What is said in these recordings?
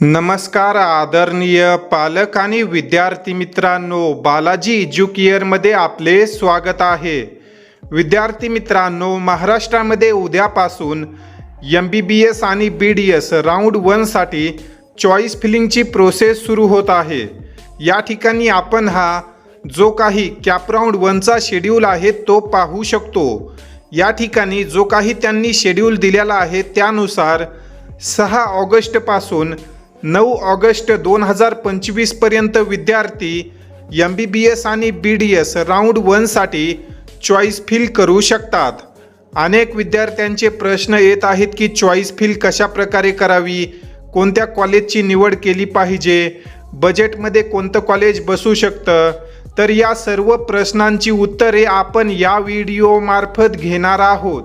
नमस्कार आदरणीय पालक आणि विद्यार्थी मित्रांनो बालाजी इज्युकियरमध्ये आपले स्वागत आहे. विद्यार्थी मित्रांनो महाराष्ट्रामध्ये उद्यापासून एम बी बी एस आणि बी डी एस राऊंड वनसाठी चॉईस फिलिंगची प्रोसेस सुरू होत आहे. या ठिकाणी आपण हा जो काही कॅप राऊंड वनचा शेड्यूल आहे तो पाहू शकतो. या ठिकाणी जो काही त्यांनी शेड्यूल दिलेला आहे त्यानुसार सहा ऑगस्टपासून नऊ ऑगस्ट दोन हजार पंचवीसपर्यंत विद्यार्थी एम बी बी एस आणि बी डी एस राऊंड वनसाठी चॉईस फिल करू शकतात. अनेक विद्यार्थ्यांचे प्रश्न येत आहेत की चॉईस फिल कशा प्रकारे करावी? कोणत्या कॉलेजची निवड केली पाहिजे? बजेटमध्ये कोणतं कॉलेज बसू शकतं? तर या सर्व प्रश्नांची उत्तरे आपण या व्हिडिओमार्फत घेणार आहोत.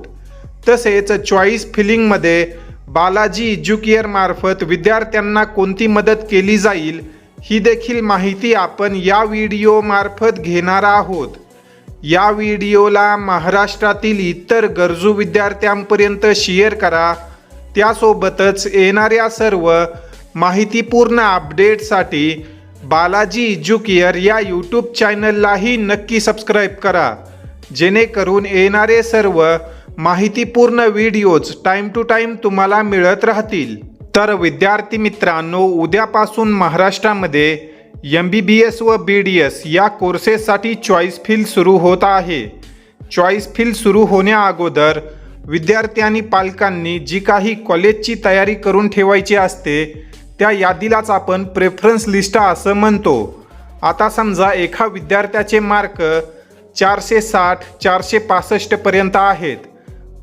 तसेच चॉईस फिलिंगमध्ये बालाजी एज्युकेअर मार्फत विद्यार्थ्यांना कोणती मदत केली जाईल ही देखील माहिती आपण या व्हिडिओमार्फत घेणार आहोत. या व्हिडिओला महाराष्ट्रातील इतर गरजू विद्यार्थ्यांपर्यंत शेअर करा. त्यासोबतच येणाऱ्या सर्व माहितीपूर्ण अपडेटसाठी बालाजी एज्युकेअर या यूट्यूब चॅनललाही नक्की सबस्क्राईब करा. जेणेकरून येणारे सर्व माहितीपूर्ण व्हिडिओज टाईम टू टाईम तुम्हाला मिळत राहतील. तर विद्यार्थी मित्रांनो उद्यापासून महाराष्ट्रामध्ये एम बी बी एस व बी डी एस या कोर्सेससाठी चॉईस फील सुरू होत आहे. चॉईस फील सुरू होण्या अगोदर विद्यार्थी आणि पालकांनी जी काही कॉलेजची तयारी करून ठेवायची असते त्या यादीलाच आपण प्रेफरन्स लिस्ट असं म्हणतो. आता समजा एका विद्यार्थ्याचे मार्क चारशे साठ चारशे पासष्टपर्यंत आहेत.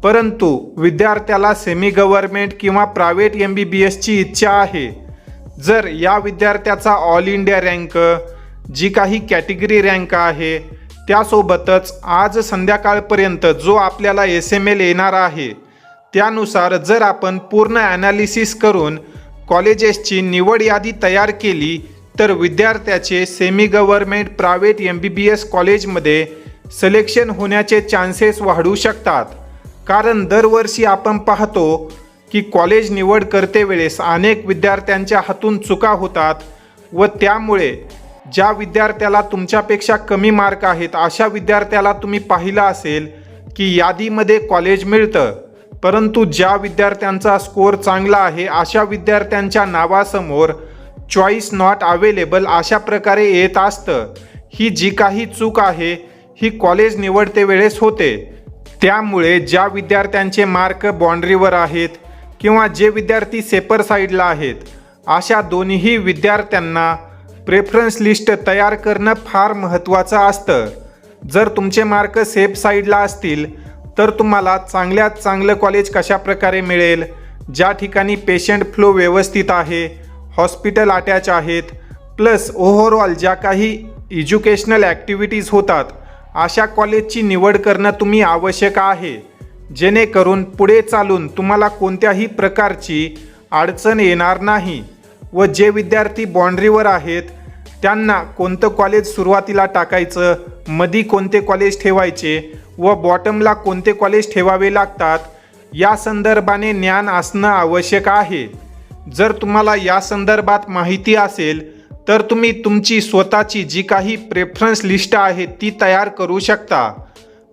परंतु विद्यार्थ्याला सेमी गव्हर्नमेंट किंवा प्रायव्हेट एम बी बी एसची इच्छा आहे. जर या विद्यार्थ्याचा ऑल इंडिया रँक जी काही कॅटेगरी रँक आहे त्यासोबतच आज संध्याकाळपर्यंत जो आपल्याला एस एम एल येणार आहे त्यानुसार जर आपण पूर्ण ॲनालिसिस करून कॉलेजेसची निवड यादी तयार केली तर विद्यार्थ्याचे semi government private M B B S कॉलेजमध्ये सिलेक्शन होण्याचे चान्सेस वाढू शकतात. कारण दरवर्षी आपण पाहतो की कॉलेज निवड करते वेळेस अनेक विद्यार्थ्यांच्या हातून चुका होतात व त्यामुळे ज्या विद्यार्थ्याला तुमच्यापेक्षा कमी मार्क आहेत अशा विद्यार्थ्याला तुम्ही पाहिलं असेल की यादीमध्ये कॉलेज मिळतं. परंतु ज्या विद्यार्थ्यांचा स्कोअर चांगला आहे अशा विद्यार्थ्यांच्या नावासमोर चॉईस नॉट अवेलेबल अशा प्रकारे येत असतं. ही जी काही चूक आहे ही कॉलेज निवडते वेळेस होते. त्यामुळे ज्या विद्यार्थ्यांचे मार्क बाँड्रीवर आहेत किंवा जे विद्यार्थी सेपर साईडला आहेत अशा दोन्ही विद्यार्थ्यांना प्रेफरन्स लिस्ट तयार करणं फार महत्त्वाचं असतं. जर तुमचे मार्क सेफ साईडला असतील तर तुम्हाला चांगल्यात चांगलं कॉलेज कशा प्रकारे मिळेल ज्या ठिकाणी पेशंट फ्लो व्यवस्थित आहे हॉस्पिटल अटॅच आहेत प्लस ओव्हरऑल ज्या काही एज्युकेशनल ॲक्टिव्हिटीज होतात अशा कॉलेजची निवड करणं तुम्ही आवश्यक आहे. जेणेकरून पुढे चालून तुम्हाला कोणत्याही प्रकारची अडचण येणार नाही व जे विद्यार्थी बाँड्रीवर आहेत त्यांना कोणतं कॉलेज सुरुवातीला टाकायचं मधी कोणते कॉलेज ठेवायचे व बॉटमला कोणते कॉलेज ठेवावे लागतात या संदर्भाने ज्ञान असणं आवश्यक आहे. जर तुम्हाला या संदर्भात माहिती असेल तर तुम्ही तुमची स्वतःची जी काही प्रेफरन्स लिस्ट आहे ती तयार करू शकता.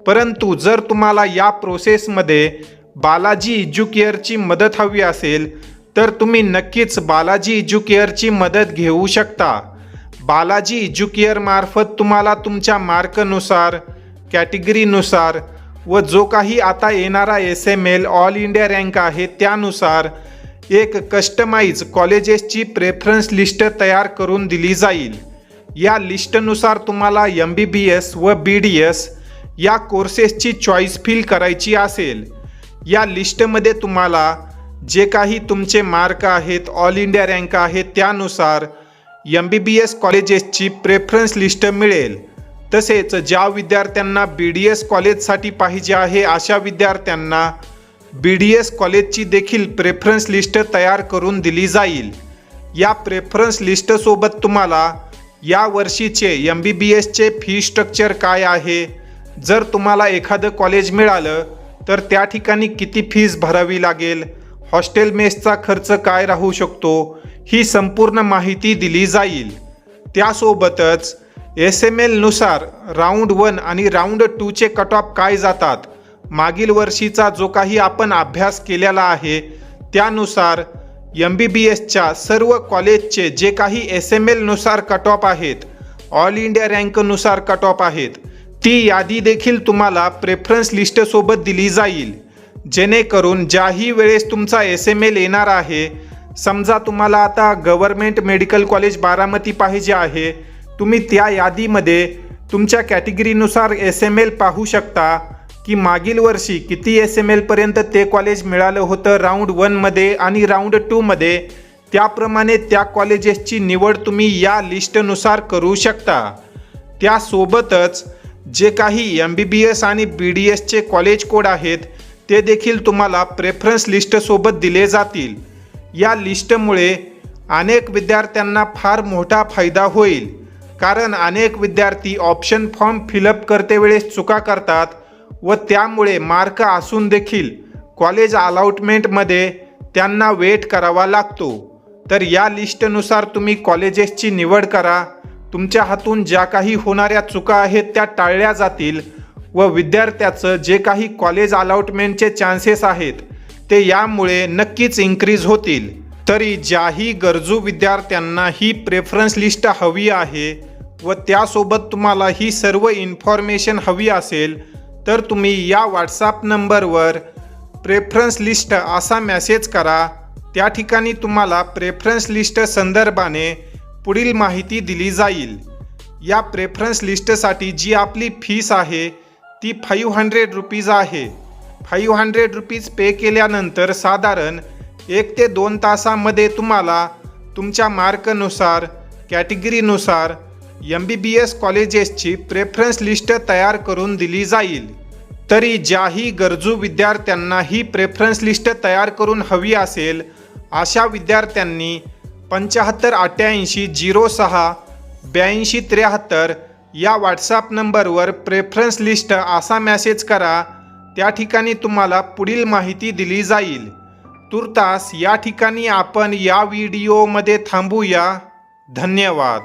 परंतु जर तुम्हाला या प्रोसेसमध्ये बालाजी इज्युकेअरची मदत हवी असेल तर तुम्ही नक्कीच बालाजी इज्युकेअरची मदत घेऊ शकता. बालाजी इज्युकेअरमार्फत तुम्हाला तुमच्या मार्कनुसार कॅटेगरीनुसार व जो काही आता येणारा S M L all India rank आहे त्यानुसार एक कस्टमाइज कॉलेजेसची प्रेफरन्स लिस्ट तयार करून दिली जाईल. या लिस्टनुसार तुम्हाला एम बी बी एस व बी डी एस या कोर्सेसची चॉईस फिल करायची असेल. या लिस्टमध्ये तुम्हाला जे काही तुमचे मार्क आहेत ऑल इंडिया रँक आहेत त्यानुसार एम बी बी एस कॉलेजेसची प्रेफरन्स लिस्ट मिळेल. तसेच ज्या विद्यार्थ्यांना बी डी एस कॉलेजसाठी पाहिजे आहे अशा विद्यार्थ्यांना बी डी एस कॉलेजची देखील प्रेफरन्स लिस्ट तयार करून दिली जाईल. या प्रेफरन्स लिस्टसोबत तुम्हाला या वर्षीचे एम बी बी एसचे फी स्ट्रक्चर काय आहे? जर तुम्हाला एखादं कॉलेज मिळालं तर त्या ठिकाणी किती फीज भरावी लागेल? हॉस्टेल मेसचा खर्च काय राहू शकतो? ही संपूर्ण माहिती दिली जाईल. त्यासोबतच एस एम एलनुसार राऊंड वन आणि राऊंड टूचे कट ऑफ काय जातात? मागील वर्षीचा जो काही आपण अभ्यास केलेला आहे त्यानुसार एम बी बी एसच्या सर्व कॉलेजचे जे काही एस एम एलनुसार कट ऑफ आहेत ऑल इंडिया रँकनुसार कट ऑफ आहेत ती यादी देखील तुम्हाला प्रेफरन्स लिस्टसोबत दिली जाईल. जेणेकरून ज्याही वेळेस तुमचा एस एम एल येणार आहे समजा तुम्हाला आता गव्हर्मेंट मेडिकल कॉलेज बारामती पाहिजे आहे तुम्ही त्या यादीमध्ये तुमच्या कॅटेगरीनुसार एस एम एल पाहू शकता. की मागील वर्षी किती एस एम एलपर्यंत ते कॉलेज मिळालं होतं राऊंड वनमध्ये आणि राऊंड टूमध्ये त्याप्रमाणे त्या कॉलेजेसची निवड तुम्ही या लिस्टनुसार करू शकता. त्यासोबतच जे काही एम बी बी एस आणि बी डी एसचे कॉलेज कोड आहेत ते देखील तुम्हाला प्रेफरन्स लिस्टसोबत दिले जातील. या लिस्टमुळे अनेक विद्यार्थ्यांना फार मोठा फायदा होईल. कारण अनेक विद्यार्थी ऑप्शन फॉर्म फिलअप करते वेळेस चुका करतात व त्यामुळे मार्क असून देखील कॉलेज अलाउटमेंटमध्ये त्यांना वेट करावा लागतो. तर या लिस्टनुसार तुम्ही कॉलेजेसची निवड करा. तुमच्या हातून ज्या काही होणाऱ्या चुका आहेत त्या टाळल्या जातील व विद्यार्थ्याचं जे काही कॉलेज अलाउटमेंटचे चान्सेस आहेत ते यामुळे नक्कीच इन्क्रीज होतील. तरी ज्याही गरजू विद्यार्थ्यांना ही प्रेफरन्स लिस्ट हवी आहे व त्यासोबत तुम्हाला ही सर्व इन्फॉर्मेशन हवी असेल तर तुम्ही या व्हॉट्सॲप नंबरवर प्रेफरन्स लिस्ट असा मेसेज करा. त्या ठिकाणी तुम्हाला प्रेफरन्स लिस्ट संदर्भाने पुढील माहिती दिली जाईल. या प्रेफरन्स लिस्टसाठी जी आपली फीस आहे ती फाईव्ह हंड्रेड रुपीज आहे. फाईव्ह हंड्रेड रुपीज पे केल्यानंतर साधारण एक ते दोन तासामध्ये तुम्हाला तुमच्या मार्कनुसार कॅटेगरीनुसार एम बी बी एस कॉलेजेसची प्रेफरन्स लिस्ट तयार करून दिली जाईल. तरी ज्याही गरजू विद्यार्थ्यांना ही प्रेफरन्स लिस्ट तयार करून हवी असेल अशा विद्यार्थ्यांनी पंच्याहत्तर अठ्ठ्याऐंशी झिरो सहा ब्याऐंशी त्र्याहत्तर या व्हॉट्सॲप नंबरवर प्रेफरन्स लिस्ट असा मॅसेज करा. त्या ठिकाणी तुम्हाला पुढील माहिती दिली जाईल. तुर्तास या ठिकाणी आपण या व्हिडिओमध्ये थांबूया. धन्यवाद.